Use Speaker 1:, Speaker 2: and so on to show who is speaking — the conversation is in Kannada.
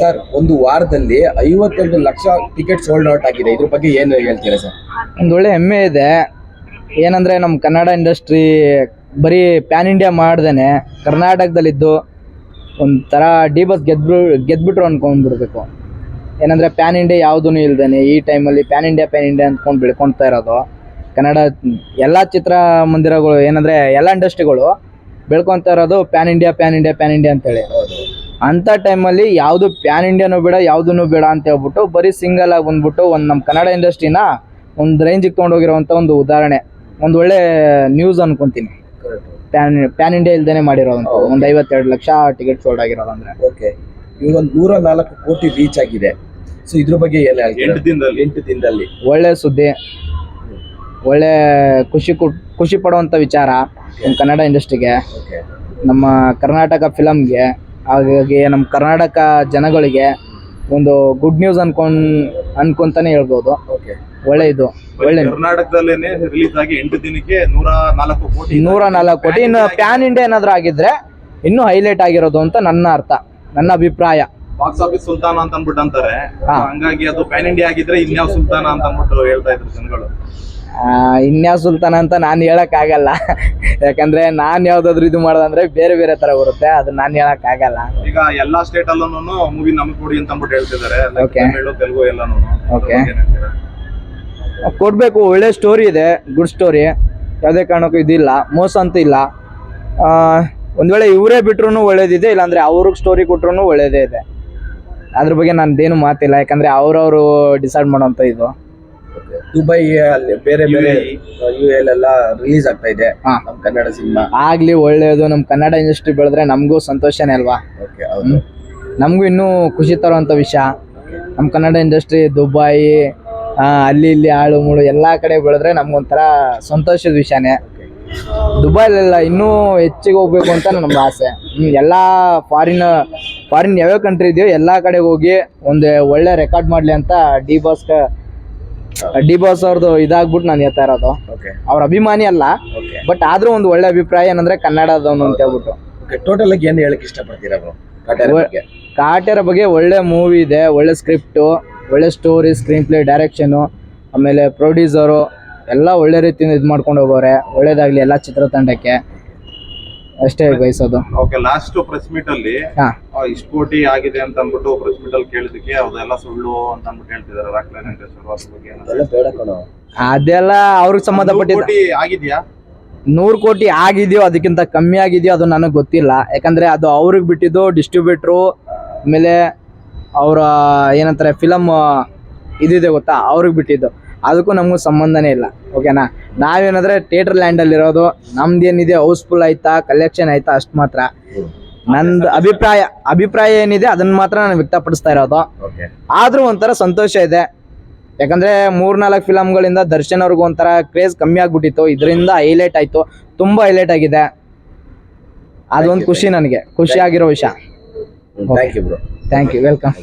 Speaker 1: ಸರ್, ಒಂದು ವಾರದಲ್ಲಿ ಐವತ್ತೆರಡು ಲಕ್ಷ ಟಿಕೆಟ್ ಸೋಲ್ಡ್ ಔಟ್ ಆಗಿದೆ. ಇದ್ರ ಬಗ್ಗೆ ಏನು ಹೇಳ್ತೀರಾ ಸರ್?
Speaker 2: ಒಂದು ಒಳ್ಳೆ ಹೆಮ್ಮೆ ಇದೆ. ಏನಂದ್ರೆ ನಮ್ಮ ಕನ್ನಡ ಇಂಡಸ್ಟ್ರಿ ಬರೀ ಪ್ಯಾನ್ ಇಂಡಿಯಾ ಮಾಡ್ದೇನೆ, ಕರ್ನಾಟಕದಲ್ಲಿದ್ದು ಒಂಥರ ಡಿ ಬಸ್ ಗೆದ್ಬಿ ಗೆದ್ಬಿಟ್ರು ಅನ್ಕೊಂಡ್ಬಿಡ್ಬೇಕು. ಏನಂದರೆ ಪ್ಯಾನ್ ಇಂಡಿಯಾ ಯಾವುದೂ ಇಲ್ದೇನೆ, ಈ ಟೈಮಲ್ಲಿ ಪ್ಯಾನ್ ಇಂಡಿಯಾ ಪ್ಯಾನ್ ಇಂಡಿಯಾ ಅಂದ್ಕೊಂಡು ಬೆಳ್ಕೊಳ್ತಾ ಇರೋದು. ಕನ್ನಡ ಎಲ್ಲ ಚಿತ್ರ ಮಂದಿರಗಳು ಏನಂದರೆ ಎಲ್ಲ ಇಂಡಸ್ಟ್ರಿಗಳು ಬೆಳ್ಕೊತಾ ಇರೋದು pan India pan India pan India ಅಂತೇಳಿ. ಅಂಥ ಟೈಮಲ್ಲಿ ಯಾವುದು ಪ್ಯಾನ್ ಇಂಡಿಯಾನು ಬೇಡ ಯಾವುದೂ ಬೇಡ ಅಂತ ಹೇಳ್ಬಿಟ್ಟು ಬರೀ ಸಿಂಗಲ್ ಆಗಿ ಬಂದ್ಬಿಟ್ಟು ಒಂದು ನಮ್ಮ ಕನ್ನಡ ಇಂಡಸ್ಟ್ರಿನ ಒಂದು ರೇಂಜಿಗೆ ತೊಗೊಂಡೋಗಿರೋವಂಥ ಒಂದು ಉದಾಹರಣೆ. ಒಂದು ಒಳ್ಳೆ ನ್ಯೂಸ್ ಅನ್ಕೊಂತೀನಿ. ಪ್ಯಾನ್ ಪ್ಯಾನ್ ಇಂಡಿಯಾ ಇಲ್ದೇನೆ ಮಾಡಿರೋದಂತ. ಒಂದು ಐವತ್ತೆರಡು ಲಕ್ಷ ಟಿಕೆಟ್ ಸೋಲ್ಡ್ ಆಗಿರೋದು ಅಂದ್ರೆ.
Speaker 1: ಓಕೆ ಇವಾಗ ಒಂದು ನೂರ ನಾಲ್ಕು ಕೋಟಿ ರೀಚ್ ಆಗಿದೆ. ಸೊ ಇದ್ರ ಬಗ್ಗೆ
Speaker 3: ಎಂಟು ದಿನದಲ್ಲಿ.
Speaker 1: ಎಂಟು ದಿನದಲ್ಲಿ.
Speaker 2: ಒಳ್ಳೆ ಸುದ್ದಿ. ಒಳ್ಳೆ ಖುಷಿ ಖುಷಿ ಪಡುವಂಥ ವಿಚಾರ ನಮ್ಮ ಕನ್ನಡ ಇಂಡಸ್ಟ್ರಿಗೆ. ನಮ್ಮ ಕರ್ನಾಟಕ ಫಿಲಮ್ಗೆ ಹಾಗಾಗಿ ನಮ್ಮ ಕರ್ನಾಟಕ ಜನಗಳಿಗೆ ಒಂದು ಗುಡ್ ನ್ಯೂಸ್ ಅನ್ಕೊಂಡ್ ಅನ್ಕೊಂತಾನೆ ಹೇಳ್ಬೋದು.
Speaker 1: ಓಕೆ
Speaker 2: ಒಳ್ಳೆ ಇದು ಒಳ್ಳೆ
Speaker 3: ಕರ್ನಾಟಕದಲ್ಲೇನೆ ರಿಲೀಸ್ ಆಗಿ ಎಂಟು ದಿನಕ್ಕೆ ನೂರ ನಾಲ್ಕು ಕೋಟಿ
Speaker 2: ನೂರ ನಾಲ್ಕು ಕೋಟಿ. ಇನ್ನು ಪ್ಯಾನ್ ಇಂಡಿಯಾ ಏನಾದ್ರೂ ಆಗಿದ್ರೆ ಇನ್ನೂ ಹೈಲೈಟ್ ಆಗಿರೋದು ಅಂತ ನನ್ನ ಅರ್ಥ ನನ್ನ ಅಭಿಪ್ರಾಯ.
Speaker 3: ಬಾಕ್ಸ್ ಆಫೀಸ್ ಸುಲ್ತಾನ ಅಂತ ಅಂದ್ಬಿಟ್ಟು ಅಂತಾರೆ. ಹಂಗಾಗಿ ಅದು ಪ್ಯಾನ್ ಇಂಡಿಯಾ ಆಗಿದ್ರೆ ಇನ್ಯಾವ ಸುಲ್ತಾನ ಅಂತ ಅಂದ್ಬಿಟ್ಟು ಹೇಳ್ತಾ ಇದ್ರು ಜನಗಳು.
Speaker 2: ಇನ್ಯಾವ ಸುಲ್ತಾನ ಅಂತ ನಾನು ಹೇಳೋಕ್ಕಾಗಲ್ಲ. ಯಾಕಂದ್ರೆ ನಾನು ಯಾವ್ದಾದ್ರು ಇದು ಮಾಡೋದಂದ್ರೆ ಬೇರೆ ಬೇರೆ ತರ ಬರುತ್ತೆ ಅದು ನಾನು ಹೇಳೋಕ್ಕಾಗಲ್ಲ.
Speaker 3: ಈಗ ಎಲ್ಲಾ ಸ್ಟೇಟ್ ಅಲ್ಲೂ ಮೂವಿ ನಮ್ಗೆ ಕೊಡಿ ಅಂತ ಅಂದ್ಬಿಟ್ಟು ಹೇಳ್ತಿದ್ದಾರೆ. Okay
Speaker 2: Okay.
Speaker 3: ತಮಿಳು ತೆಲುಗು ಎಲ್ಲಾನು
Speaker 2: Okay. ಕೊಡಬೇಕು ಒಳ್ಳೆ ಸ್ಟೋರಿ ಇದೆ ಗುಡ್ ಸ್ಟೋರಿ ಯಾವುದೇ ಕಾರಣಕ್ಕೂ ಇದಿಲ್ಲ ಮೋಸ ಅಂತ ಇಲ್ಲ. ಆ, ಒಂದ್ ವೇಳೆ ಇವರೇ ಬಿಟ್ರು ಒಳ್ಳೇದಿದೆ ಇಲ್ಲಾಂದ್ರೆ ಅವ್ರಿಗೆ ಸ್ಟೋರಿ ಕೊಟ್ರು ಒಳ್ಳೇದೇ ಇದೆ. ಅದ್ರ ಬಗ್ಗೆ ನಂದೇನು ಮಾತಿಲ್ಲ ಯಾಕಂದ್ರೆ ಅವ್ರವ್ರು ಡಿಸೈಡ್ ಮಾಡೋಂಥ ಇದು.
Speaker 1: ದುಬೈ ಅಲ್ಲಿ ಬೇರೆ ಬೇರೆ ಯು ಎಲ್ ಎಲ್ಲ ರಿಲೀಸ್ ಆಗ್ತಾ ಇದೆ
Speaker 2: ಹಾ.
Speaker 1: ಕನ್ನಡ ಸಿನಿಮಾ.
Speaker 2: ಆಗ್ಲಿ ಒಳ್ಳೇದು ನಮ್ಮ ಕನ್ನಡ ಇಂಡಸ್ಟ್ರಿ ಬೆಳೆದ್ರೆ ನಮಗೂ ಸಂತೋಷನೇ ಅಲ್ವಾ?
Speaker 1: ಓಕೆ ಹೌದು.
Speaker 2: ನಮಗೂ ಇನ್ನೂ ಖುಷಿ ತರುವಂಥ ವಿಷಯ. ನಮ್ಮ ಕನ್ನಡ ಇಂಡಸ್ಟ್ರಿ ದುಬೈ ಆ, ಅಲ್ಲಿ ಇಲ್ಲಿ ಆಳು ಮೂಳು ಎಲ್ಲ ಕಡೆ ಬೆಳೆದ್ರೆ ನಮ್ಗೊಂಥರ ಸಂತೋಷದ ವಿಷಯನೇ. ದುಬೈಲೆಲ್ಲ ಇನ್ನೂ ಹೆಚ್ಚಿಗೆ ಹೋಗ್ಬೇಕು ಅಂತ ನಮ್ಮ ಆಸೆ. ಹ್ಮ್, ಎಲ್ಲ ಫಾರಿನ್ ಫಾರಿನ್ ಯಾವ್ಯಾವ ಕಂಟ್ರಿ ಇದೆಯೋ ಎಲ್ಲ ಕಡೆ ಹೋಗಿ ಒಂದು ಒಳ್ಳೆ ರೆಕಾರ್ಡ್ ಮಾಡಲಿ ಅಂತ ಡಿ ಬಾಸ್ ಡಿ ಬಾಸ್ ಅವ್ರದ್ದು ಇದಾಗ್ಬಿಟ್ಟು ನಾನು ಹೇಳ್ತಾ ಇರೋದು. ಅವ್ರ ಅಭಿಮಾನಿ ಅಲ್ಲ ಬಟ್ ಆದ್ರೂ ಒಂದು ಒಳ್ಳೆ ಅಭಿಪ್ರಾಯ ಏನಂದ್ರೆ ಕನ್ನಡದವನು ಅಂತ ಹೇಳ್ಬಿಟ್ಟು.
Speaker 1: ಟೋಟಲ್ ಆಗಿ ಏನು ಹೇಳಕ್ ಇಷ್ಟಪಡ್ತೀರಾ ಕಾಟೇರ ಬಗ್ಗೆ.
Speaker 2: ಬಗ್ಗೆ ಒಳ್ಳೆ ಮೂವಿ ಇದೆ ಒಳ್ಳೆ ಸ್ಕ್ರಿಪ್ಟು ಒಳ್ಳೆ ಸ್ಟೋರಿ ಸ್ಕ್ರೀನ್ ಪ್ಲೇ ಡೈರೆಕ್ಷನ್ ಆಮೇಲೆ ಪ್ರೊಡ್ಯೂಸರು ಎಲ್ಲ ಒಳ್ಳೆ ರೀತಿಯಿಂದ ಇದು ಮಾಡ್ಕೊಂಡು ಹೋಗೋರೆ ಒಳ್ಳೇದಾಗ್ಲಿ ಎಲ್ಲ ಚಿತ್ರತಂಡಕ್ಕೆ. ಅಷ್ಟೇ ಬಯಸೋದು.
Speaker 3: ಓಕೆ ಲಾಸ್ಟ್ ಪ್ರೆಸ್ ಮೀಟ್ ಅಲ್ಲಿ
Speaker 2: ಹಾ.
Speaker 3: ಆ, ಇಷ್ಟು ಕೋಟಿ ಆಗಿದೆ ಅಂತ ಅಂದ್ಬಿಟ್ಟು ಪ್ರೆಸ್ ಮೀಟ್ ಅಲ್ಲಿ ಕೇಳಿದಕ್ಕೆ ಅದೆಲ್ಲ ಸುಳ್ಳು ಅಂತ ಅಂದ್ಬಿಟ್ಟು ಹೇಳ್ತಿದ್ದಾರೆ ರಾಕ್ಲೈನ್ ವೆಂಕಟೇಶ್ವರ ಅವ್ರ ಬಗ್ಗೆ ಏನಾದ್ರು?
Speaker 1: ಅದೆಲ್ಲ
Speaker 2: ಅವ್ರಿಗೆ ಸಂಬಂಧಪಟ್ಟಿದ್ದ
Speaker 3: ಕೋಟಿ ಆಗಿದ್ಯಾ?
Speaker 2: ನೂರು ಕೋಟಿ ಆಗಿದೆಯೋ ಅದಕ್ಕಿಂತ ಕಮ್ಮಿ ಆಗಿದೆಯೋ ಅದು ನನಗೆ ಗೊತ್ತಿಲ್ಲ. ಯಾಕಂದ್ರೆ ಅದು ಅವ್ರಿಗೆ ಬಿಟ್ಟಿದ್ದು ಡಿಸ್ಟ್ರಿಬ್ಯೂಟ್ರು ಆಮೇಲೆ ಅವರ ಏನಂತಾರೆ ಫಿಲಮ್ ಇದಿದೆ ಗೊತ್ತಾ? ಅವ್ರಿಗೆ ಬಿಟ್ಟಿದ್ದು. ಅದಕ್ಕೂ ನಮಗೂ ಸಂಬಂಧನೇ ಇಲ್ಲ ಓಕೆನಾ ನಾವೇನಂದ್ರೆ ಥಿಯೇಟರ್ ಲ್ಯಾಂಡಲ್ಲಿರೋದು ನಮ್ದು ಏನಿದೆ ಹೌಸ್ಫುಲ್ ಆಯ್ತಾ ಕಲೆಕ್ಷನ್ ಆಯ್ತಾ ಅಷ್ಟು ಮಾತ್ರ. ನಂದು ಅಭಿಪ್ರಾಯ ಅಭಿಪ್ರಾಯ ಏನಿದೆ ಅದನ್ನ ಮಾತ್ರ ನಾನು ವ್ಯಕ್ತಪಡಿಸ್ತಾ ಇರೋದು. ಆದ್ರೂ ಒಂಥರ ಸಂತೋಷ ಇದೆ. ಯಾಕಂದ್ರೆ ಮೂರ್ನಾಲ್ಕು ಫಿಲಮ್ಗಳಿಂದ ದರ್ಶನ್ ಅವ್ರಿಗೂ ಒಂಥರ ಕ್ರೇಜ್ ಕಮ್ಮಿ ಆಗ್ಬಿಟ್ಟಿತ್ತು. ಇದರಿಂದ ಹೈಲೈಟ್ ಆಯ್ತು. ತುಂಬಾ ಹೈಲೈಟ್ ಆಗಿದೆ. ಅದೊಂದು ಖುಷಿ ನನಗೆ. ಖುಷಿ ಆಗಿರೋ ವಿಷಯ.
Speaker 1: Thank you bro
Speaker 2: thank you welcome